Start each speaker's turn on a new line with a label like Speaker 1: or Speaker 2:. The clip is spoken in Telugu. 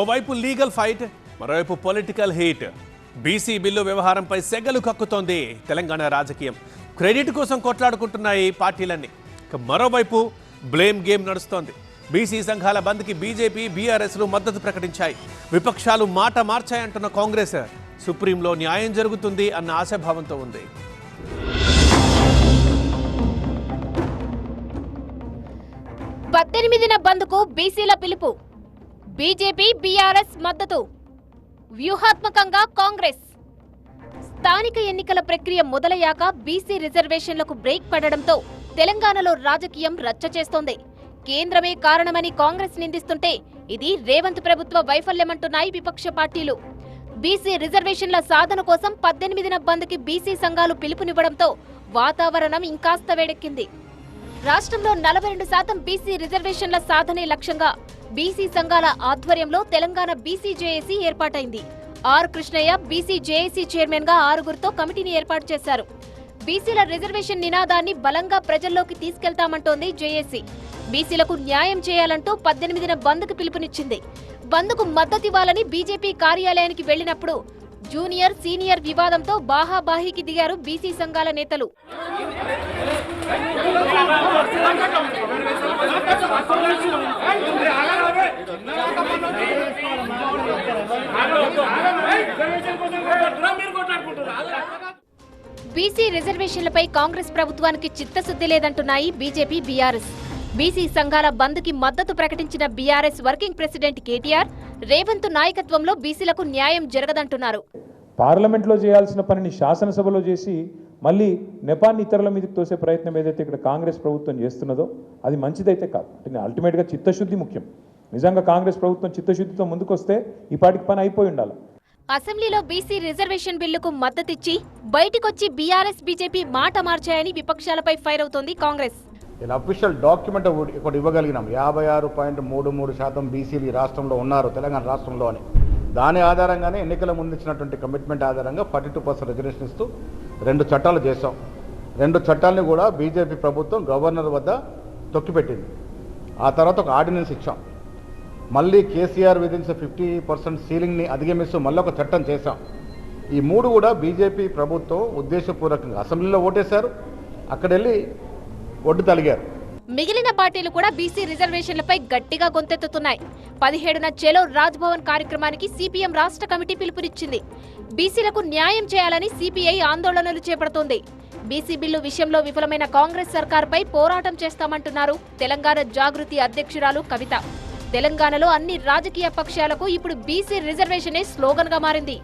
Speaker 1: ఓవైపు లీగల్ ఫైట్ మరోవైపు పొలిటికల్ హీట్. బీసీ బిల్లు వ్యవహారంపై సెగలు కక్కుతోంది తెలంగాణ రాజకీయం. క్రెడిట్ కోసం కొట్లాడుకుంటున్నాయి పార్టీలన్నీ. ఇక మరోవైపు బ్లేమ్ గేమ్ నడుస్తోంది. బీసీ సంఘాల బంద్కి బీజేపీ బీఆర్ఎస్లు మద్దతు ప్రకటించాయి. విపక్షాలు మాట మార్చాయంటున్న కాంగ్రెస్. సుప్రీంలో న్యాయం జరుగుతుంది అన్న ఆశాభావంతో ఉంది.
Speaker 2: పద్దెనిమిదిన బంద్కు బీసీల పిలుపు. బీజేపీ బీఆర్ఎస్ మద్దతు. వ్యూహాత్మకంగా కాంగ్రెస్. స్థానిక ఎన్నికల ప్రక్రియ మొదలయ్యాక బీసీ రిజర్వేషన్లకు బ్రేక్ పడడంతో తెలంగాణలో రాజకీయం రచ్చ చేస్తోంది. కేంద్రమే కారణమని కాంగ్రెస్ నిందిస్తుంటే ఇది రేవంత్ ప్రభుత్వ వైఫల్యమంటున్నాయి విపక్ష పార్టీలు. బీసీ రిజర్వేషన్ల సాధన కోసం పద్దెనిమిదిన బంద్కి బీసీ సంఘాలు పిలుపునివ్వడంతో వాతావరణం ఇంకాస్త వేడెక్కింది. రాష్ట్రంలో నలభై రెండు శాతం బీసీ రిజర్వేషన్ల సాధనే లక్ష్యంగా బీసీ సంఘాల ఆధ్వర్యంలో తెలంగాణ బీసీ జేఏసీ ఏర్పాటైంది. ఆర్ కృష్ణయ్య బీసీ జేఏసీ చైర్మన్గా ఆరుగురితో కమిటీని ఏర్పాటు చేశారు. బీసీల రిజర్వేషన్ నినాదాన్ని బలంగా ప్రజల్లోకి తీసుకెళ్తామంటోంది జేఏసీ బీసీలకు న్యాయం చేయాలంటూ పద్దెనిమిదిన బంద్కు పిలుపునిచ్చింది. బంద్కు మద్దతివ్వాలని బీజేపీ కార్యాలయానికి వెళ్ళినప్పుడు జూనియర్ సీనియర్ వివాదంతో బాహాబాహీకి దిగారు బీసీ సంఘాల నేతలు. బీసీ రిజర్వేషన్లపై కాంగ్రెస్ ప్రభుత్వానికి చిత్తశుద్ధి లేదంటున్నాయి బీజేపీ బీఆర్ఎస్. బీసీ సంఘాల బంద్కి మద్దతు ప్రకటించిన BRS working president KTR Revanth నాయకత్వంలో బీసీలకు న్యాయం జరగదంటున్నారు.
Speaker 3: పార్లమెంట్లో చేయాల్సిన పనిని శాసనసభలో చేసి మళ్ళీ నెపాన్ని ఇతరుల మీదకి తోసే ప్రయత్నం ఏదైతే ఇక్కడ కాంగ్రెస్ ప్రభుత్వం చేస్తున్నదో అది మంచిదైతే కాదు. అంటే అల్టిమేట్గా చిత్తశుద్ధి ముఖ్యం. నిజంగా కాంగ్రెస్ ప్రభుత్వం చిత్తశుద్ధితో ముందుకొస్తే ఈ పాటికి పని అయిపోయి ఉండాలి.
Speaker 2: అసెంబ్లీలో బీసీ రిజర్వేషన్ బిల్లుకు మద్దతిచ్చి బయటికొచ్చి బీఆర్ఎస్ బీజేపీ మాట మార్చాయని విపక్షాలపై ఫైర్ అవుతోంది కాంగ్రెస్.
Speaker 4: ఇలా అఫీషియల్ డాక్యుమెంట్ ఒకటి ఇవ్వగలిగినాం. యాభై ఆరు పాయింట్ మూడు మూడు శాతం బీసీలు ఈ రాష్ట్రంలో ఉన్నారు తెలంగాణ రాష్ట్రంలో అని. దాని ఆధారంగానే ఎన్నికల ముందు ఇచ్చినటువంటి కమిట్మెంట్ ఆధారంగా ఫార్టీ టూ పర్సెంట్ రిజర్వేషన్ ఇస్తూ రెండు చట్టాలు చేశాం. రెండు చట్టాలని కూడా బీజేపీ ప్రభుత్వం గవర్నర్ వద్ద తొక్కిపెట్టింది. ఆ తర్వాత ఒక ఆర్డినెన్స్ ఇచ్చాం. మళ్ళీ కేసీఆర్ విధించిన ఫిఫ్టీ పర్సెంట్ సీలింగ్ని అధిగమిస్తూ మళ్ళీ ఒక చట్టం చేశాం. ఈ మూడు కూడా బీజేపీ ప్రభుత్వం ఉద్దేశపూర్వకంగా అసెంబ్లీలో ఓటేశారు. అక్కడ వెళ్ళి ఒడ్డు తలిగారు.
Speaker 2: మిగిలిన పార్టీలు కూడా బీసీ రిజర్వేషన్లపై గట్టిగా గొంతెత్తుతున్నాయి. పదిహేడున చెలో రాజ్భవన్ కార్యక్రమానికి సిపిఎం రాష్ట్ర కమిటీ పిలుపునిచ్చింది. బీసీలకు న్యాయం చేయాలని సిపిఐ ఆందోళనలు చేపడుతోంది. బీసీ బిల్లు విషయంలో విఫలమైన కాంగ్రెస్ సర్కార్పై పోరాటం చేస్తామంటున్నారు తెలంగాణ జాగృతి అధ్యక్షురాలు కవిత. తెలంగాణలో అన్ని రాజకీయ పక్షాలకు ఇప్పుడు బీసీ రిజర్వేషనే స్లోగన్గా మారింది.